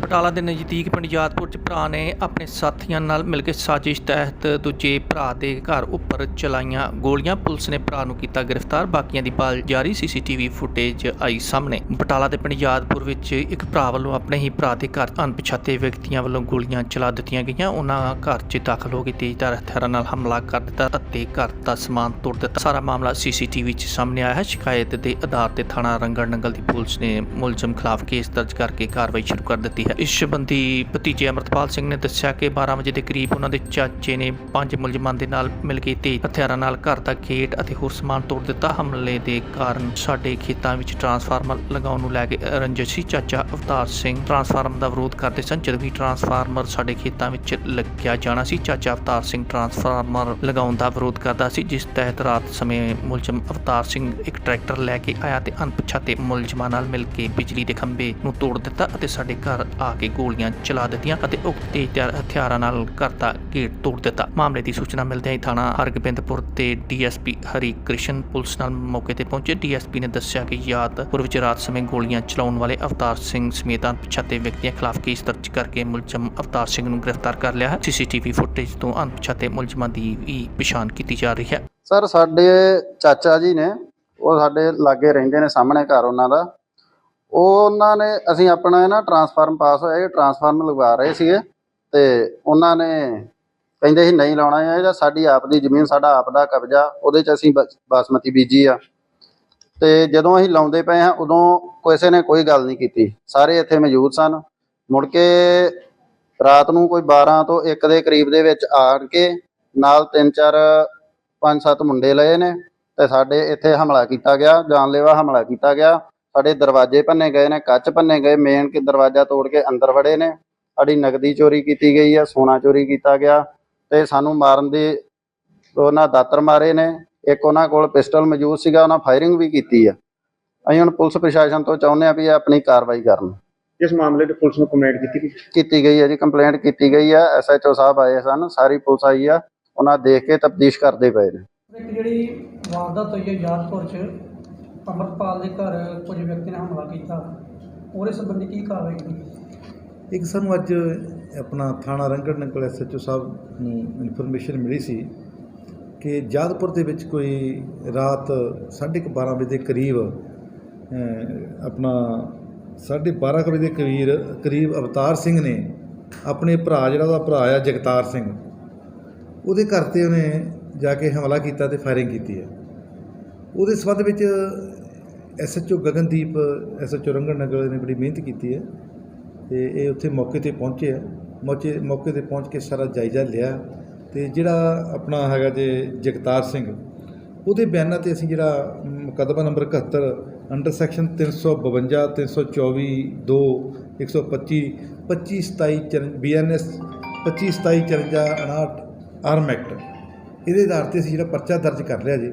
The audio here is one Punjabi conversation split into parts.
ਬਟਾਲਾ ਦੇ ਨਜ਼ਦੀਕ ਪਿੰਡ ਯਾਦਪੁਰ ਚ ਭਰਾ ਨੇ ਆਪਣੇ ਸਾਥੀਆਂ ਨਾਲ ਮਿਲ ਕੇ ਸਾਜ਼ਿਸ਼ ਤਹਿਤ ਦੂਜੇ ਭਰਾ ਦੇ ਘਰ ਉੱਪਰ ਚਲਾਈਆਂ ਗੋਲੀਆਂ। ਪੁਲਿਸ ਨੇ ਭਰਾ ਨੂੰ ਕੀਤਾ ਗ੍ਰਿਫਤਾਰ। ਬਾਕੀਆਂ ਦੀ ਭਾਲ ਜਾਰੀ ਸੀਸੀਟੀਵੀ ਫੁਟੇਜ ਆਈ ਸਾਹਮਣੇ। ਬਟਾਲਾ ਦੇ ਪਿੰਡ ਯਾਦਪੁਰ ਵਿੱਚ ਇੱਕ ਭਰਾ ਵੱਲੋਂ ਆਪਣੇ ਹੀ ਭਰਾ ਦੇ ਘਰ ਅਣਪਛਾਤੇ ਵਿਅਕਤੀਆਂ ਵੱਲੋਂ ਗੋਲੀਆਂ ਚਲਾ ਦਿੱਤੀਆਂ ਗਈਆਂ। ਉਹਨਾਂ ਘਰ 'ਚ ਦਾਖਲ ਹੋ ਕੇ ਤੇਜ਼ਧਾਰ ਹਥਿਆਰਾਂ ਨਾਲ ਹਮਲਾ ਕਰ ਦਿੱਤਾ ਅਤੇ ਘਰ ਦਾ ਸਮਾਨ ਤੋੜ ਦਿੱਤਾ। ਸਾਰਾ ਮਾਮਲਾ ਸੀਸੀਟੀਵੀ 'ਚ ਸਾਹਮਣੇ ਆਇਆ ਹੈ। ਸ਼ਿਕਾਇਤ ਦੇ ਆਧਾਰ ਤੇ ਥਾਣਾ ਰੰਗੜ ਨੰਗਲ ਦੀ ਪੁਲਿਸ ਨੇ ਮੁਲਜ਼ਮ ਖਿਲਾਫ ਕੇਸ ਦਰਜ ਕਰਕੇ ਕਾਰਵਾਈ ਸ਼ੁਰੂ ਕਰ ਦਿੱਤੀ ਹੈ। ਇਸ ਸਬੰਧੀ ਭਤੀਜੇ ਅਮਰਤਪਾਲ ਸਿੰਘ ਨੇ ਦੱਸਿਆ ਕਿ 12 ਵਜੇ ਦੇ ਕਰੀਬ ਉਹਨਾਂ ਦੇ ਚਾਚੇ ਨੇ ਪੰਜ ਮੁਲਜ਼ਮਾਂ ਦੇ ਨਾਲ ਮਿਲ ਕੇ ਤੇਜ਼ ਹਥਿਆਰਾਂ ਨਾਲ ਘਰ ਦਾ ਗੇਟ ਅਤੇ ਹੋਰ ਸਮਾਨ ਤੋੜ ਦਿੱਤਾ। ਹਮਲੇ ਦੇ ਕਾਰਨ ਸਾਡੇ ਖੇਤਾਂ ਵਿੱਚ ਟਰਾਂਸਫਾਰਮਰ ਲਗਾਉਣ ਨੂੰ ਲੈ ਕੇ ਰੰਜਿਸ਼ੀ ਚਾਚਾ ਅਵਤਾਰ ਸਿੰਘ ਟਰਾਂਸਫਾਰਮਰ ਦਾ ਵਿਰੋਧ ਕਰਦੇ ਸਨ। ਜਦੋਂ ਵੀ ਟਰਾਂਸਫਾਰਮਰ ਸਾਡੇ ਖੇਤਾਂ ਵਿੱਚ ਲੱਗਿਆ ਜਾਣਾ ਸੀ, ਚਾਚਾ ਅਵਤਾਰ ਸਿੰਘ ਟਰਾਂਸਫਾਰਮਰ ਲਗਾਉਣ ਦਾ ਵਿਰੋਧ ਕਰਦਾ ਸੀ, ਜਿਸ ਤਹਿਤ ਰਾਤ ਸਮੇਂ ਮੁਲਜ਼ਮ ਅਵਤਾਰ ਸਿੰਘ ਇੱਕ ਟਰੈਕਟਰ ਲੈ ਕੇ ਆਇਆ ਤੇ ਅਣਪਛਾਤੇ ਮੁਲਜ਼ਮਾਂ ਨਾਲ ਮਿਲ ਕੇ ਬਿਜਲੀ ਦੇ ਖੰਭੇ ਨੂੰ ਤੋੜ ਦਿੱਤਾ ਅਤੇ ਸਾਡੇ ਘਰ ਆ ਕੇ ਗੋਲੀਆਂ ਚਲਾ ਦਿੱਤੀਆਂ ਅਤੇ ਉਕਤ ਤੇਜ਼ਧਾਰ ਹਥਿਆਰਾਂ ਨਾਲ ਘਰ ਦਾ ਗੇਟ ਤੋੜ ਦਿੱਤਾ। ਮਾਮਲੇ ਦੀ ਸੂਚਨਾ ਮਿਲਦਿਆਂ ਹੀ ਥਾਣਾ ਹਰਗੋਬਿੰਦਪੁਰ ਤੇ ਡੀਐਸਪੀ ਹਰੀ ਕ੍ਰਿਸ਼ਨ ਪੁਲਿਸ ਨਾਲ ਮੌਕੇ ਤੇ ਪਹੁੰਚੇ। ਡੀਐਸਪੀ ਨੇ ਦੱਸਿਆ ਕਿ ਯਾਦਪੁਰ ਵਿੱਚ ਰਾਤ ਸਮੇਂ ਗੋਲੀਆਂ ਚਲਾਉਣ ਵਾਲੇ ਅਵਤਾਰ ਸਿੰਘ ਸਮੇਤ ਅਣਪਛਾਤੇ ਵਿਅਕਤੀਆਂ ਖਿਲਾਫ ਕੇਸ ਦਰਜ ਕਰਕੇ ਮੁਲਜ਼ਮ ਅਵਤਾਰ ਸਿੰਘ ਨੂੰ ਗ੍ਰਿਫਤਾਰ ਕਰ ਲਿਆ ਹੈ। ਸੀਸੀਟੀਵੀ ਫੁਟੇਜ ਤੋਂ ਅਣਪਛਾਤੇ ਮੁਲਜ਼ਮਾਂ ਦੀ ਵੀ ਪਛਾਣ ਕੀਤੀ ਜਾ ਰਹੀ ਹੈ। ਸਰ, ਸਾਡੇ ਚਾਚਾ ਜੀ ਨੇ, ਉਹ ਸਾਡੇ ਲਾਗੇ ਰਹਿੰਦੇ ਨੇ ਸਾਹਮਣੇ ਘਰ ਉਹਨਾਂ ਦਾ। ਉਹਨਾਂ ਨੇ, ਅਸੀਂ ਆਪਣਾ ਨਾ ਟਰਾਂਸਫਾਰਮ ਪਾਸ ਹੋਇਆ, ਇਹ ਟਰਾਂਸਫਾਰਮ ਲਗਵਾ ਰਹੇ ਸੀਗੇ ਤੇ ਉਹਨਾਂ ਨੇ ਕਹਿੰਦੇ ਸੀ ਨਹੀਂ ਲਾਉਣਾ ਹੈ ਜਾਂ ਸਾਡੀ ਆਪ ਦੀ ਜ਼ਮੀਨ, ਸਾਡਾ ਆਪ ਦਾ ਕਬਜ਼ਾ, ਉਹਦੇ 'ਚ ਅਸੀਂ ਬਸ- ਬਾਸਮਤੀ ਬੀਜੀ ਆ। ਤੇ ਜਦੋਂ ਅਸੀਂ ਲਾਉਂਦੇ ਪਏ ਹਾਂ, ਉਦੋਂ ਕਿਸੇ ਨੇ ਕੋਈ ਗੱਲ ਨਹੀਂ ਕੀਤੀ। ਸਾਰੇ ਇੱਥੇ ਮੌਜੂਦ ਸਨ। ਮੁੜ ਕੇ ਰਾਤ ਨੂੰ ਕੋਈ 12 ਤੋਂ 1 ਦੇ ਕਰੀਬ ਦੇ ਵਿੱਚ ਆਣ ਕੇ ਨਾਲ ਤਿੰਨ, ਚਾਰ, ਪੰਜ, ਸੱਤ ਮੁੰਡੇ ਲਏ ਨੇ ਤੇ ਸਾਡੇ ਇੱਥੇ ਹਮਲਾ ਕੀਤਾ ਗਿਆ, ਜਾਨਲੇਵਾ ਹਮਲਾ ਕੀਤਾ ਗਿਆ। ਸਾਡੇ ਦਰਵਾਜ਼ੇ ਭੰਨੇ ਗਏ ਨੇ ਕੱਚ ਭੰਨੇ ਗਏ ਮੇਨ ਕਿ ਦਰਵਾਜ਼ਾ ਤੋੜ ਕੇ ਅੰਦਰ ਵੜੇ ਨੇ। ਸਾਡੀ ਨਗਦੀ ਚੋਰੀ ਕੀਤੀ ਗਈ ਆ ਸੋਨਾ ਚੋਰੀ ਕੀਤਾ ਗਿਆ ਤੇ ਸਾਨੂੰ ਮਾਰਨ ਦੀ ਉਹਨਾਂ ਦਾਤਰ ਮਾਰੇ ਨੇ। ਇੱਕ ਉਹਨਾਂ ਕੋਲ ਪਿਸਟਲ ਮੌਜੂਦ ਸੀਗਾ ਉਹਨਾਂ ਫਾਇਰਿੰਗ ਵੀ ਕੀਤੀ ਆ। ਅਸੀਂ ਹੁਣ ਪੁਲਿਸ ਪ੍ਰਸ਼ਾਸਨ ਤੋਂ ਚਾਹੁੰਦੇ ਆ ਵੀ ਇਹ ਆਪਣੀ ਕਾਰਵਾਈ ਕਰਨ। ਇਸ ਮਾਮਲੇ ਤੇ ਪੁਲਿਸ ਨੂੰ ਕੰਪਲੇਂਟ ਕੀਤੀ ਗਈ? ਕੀਤੀ ਗਈ ਹੈ ਜੀ ਕੰਪਲੇਂਟ ਕੀਤੀ ਗਈ ਆ। ਐਸਐਚਓ ਸਾਹਿਬ ਆਏ ਸਨ ਸਾਰੀ ਪੁਲਿਸ ਆਈ ਆ। ਉਹਨਾਂ ਦੇਖ ਕੇ ਤਫਤੀਸ਼ ਕਰਦੇ ਪਏ ਨੇ। ਇੱਕ ਜਿਹੜੀ ਵਾਰਦਾਤ ਹੋਈ ਹੈ ਯਾਦਪੁਰ ਚ ਅੰਮ੍ਰਿਤਪਾਲ ਦੇ ਘਰ ਕੁਝ ਵਿਅਕਤੀ ਨੇ ਹਮਲਾ ਕੀਤਾ। ਉਹਦੇ ਸੰਬੰਧੀ ਕੀ ਕਾਰਵਾਈ ਕੀਤੀ ਇੱਕ ਸਾਨੂੰ ਅੱਜ ਆਪਣਾ ਥਾਣਾ ਰੰਗੜ ਨੰਗਲ ਐਸਐਚਓ ਸਾਹਿਬ ਨੂੰ ਇਨਫੋਰਮੇਸ਼ਨ ਮਿਲੀ ਸੀ ਕਿ ਜਾਦਪੁਰ ਦੇ ਵਿੱਚ ਕੋਈ ਰਾਤ 12:30 ਵਜੇ ਦੇ ਕਰੀਬ ਅਹ, ਆਪਣਾ 12:30 ਵਜੇ ਦੇ ਕਰੀਬ ਕਰੀਬ ਅਵਤਾਰ ਸਿੰਘ ਨੇ ਆਪਣੇ ਭਰਾ ਜਿਹੜਾ ਉਹਦਾ ਭਰਾ ਆ ਜਗਤਾਰ ਸਿੰਘ ਉਹਦੇ ਘਰ ਤੇ ਉਹਨੇ ਜਾ ਕੇ ਹਮਲਾ ਕੀਤਾ ਤੇ ਫਾਇਰਿੰਗ ਕੀਤੀ ਹੈ ਉਹਦੇ ਸੰਬੰਧ ਵਿੱਚ ਐਸਐਚਓ ਗਗਨਦੀਪ ਐਸਐਚਓ ਰੰਗੜ ਨਗਰ ਨੇ ਬੜੀ ਮਿਹਨਤ ਕੀਤੀ ਹੈ ਤੇ ਇਹ ਉੱਥੇ ਮੌਕੇ ਤੇ ਪਹੁੰਚੇ ਆ ਮੌਕੇ ਮੌਕੇ ਤੇ ਪਹੁੰਚ ਕੇ ਸਾਰਾ ਜਾਇਜ਼ਾ ਲਿਆ ਤੇ ਜਿਹੜਾ ਆਪਣਾ ਹੈਗਾ ਜੇ ਜਗਤਾਰ ਸਿੰਘ, ਉਹਦੇ ਬਿਆਨਾਂ ਤੇ ਅਸੀਂ ਜਿਹੜਾ ਮੁਕੱਦਮਾ number 71 under section 352 324 2 125 25 27 BNS 25 27 54 59 arm act ਇਹਦੇ ਆਧਾਰ ਤੇ ਅਸੀਂ ਜਿਹੜਾ ਪਰਚਾ ਦਰਜ ਕਰ ਲਿਆ ਜੀ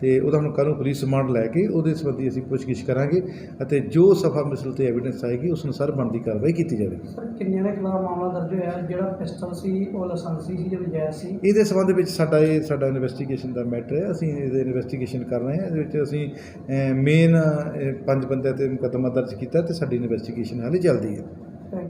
ਤੇ ਉਹਦਾ ਹੁਣ ਕੱਲ੍ਹ ਨੂੰ ਪੁਲਿਸ ਰਿਮਾਂਡ ਲੈ ਕੇ ਉਹਦੇ ਸੰਬੰਧੀ ਅਸੀਂ ਪੁੱਛਗਿੱਛ ਕਰਾਂਗੇ ਅਤੇ ਜੋ ਸਫਾ ਮਿਸਲ ਤੇ ਐਵੀਡੈਂਸ ਆਏਗੀ ਉਸ ਅਨੁਸਾਰ ਬਣਦੀ ਕਾਰਵਾਈ ਕੀਤੀ ਜਾਵੇਗੀ ਕਿੰਨਿਆਂ ਦੇ ਖਿਲਾਫ ਮਾਮਲਾ ਦਰਜ ਹੋਇਆ? ਜਿਹੜਾ ਪਿਸਟਲ ਸੀ ਉਹ ਲਾਇਸੈਂਸੀ ਸੀ ਜਾਂ ਨਜਾਇਜ਼ ਸੀ? ਇਹਦੇ ਸੰਬੰਧ ਵਿੱਚ ਸਾਡਾ ਇਹ ਸਾਡਾ ਇਨਵੈਸਟੀਗੇਸ਼ਨ ਦਾ ਮੈਟਰ ਹੈ। ਅਸੀਂ ਇਹਦੇ ਇਨਵੈਸਟੀਗੇਸ਼ਨ ਕਰ ਰਹੇ ਹਾਂ। ਇਹਦੇ ਵਿੱਚ ਅਸੀਂ ਮੇਨ ਪੰਜ ਬੰਦਿਆਂ ਤੇ ਮੁਕੱਦਮਾ ਦਰਜ ਕੀਤਾ ਤੇ ਸਾਡੀ ਇਨਵੈਸਟੀਗੇਸ਼ਨ ਹਾਲੇ ਚੱਲਦੀ ਹੈ।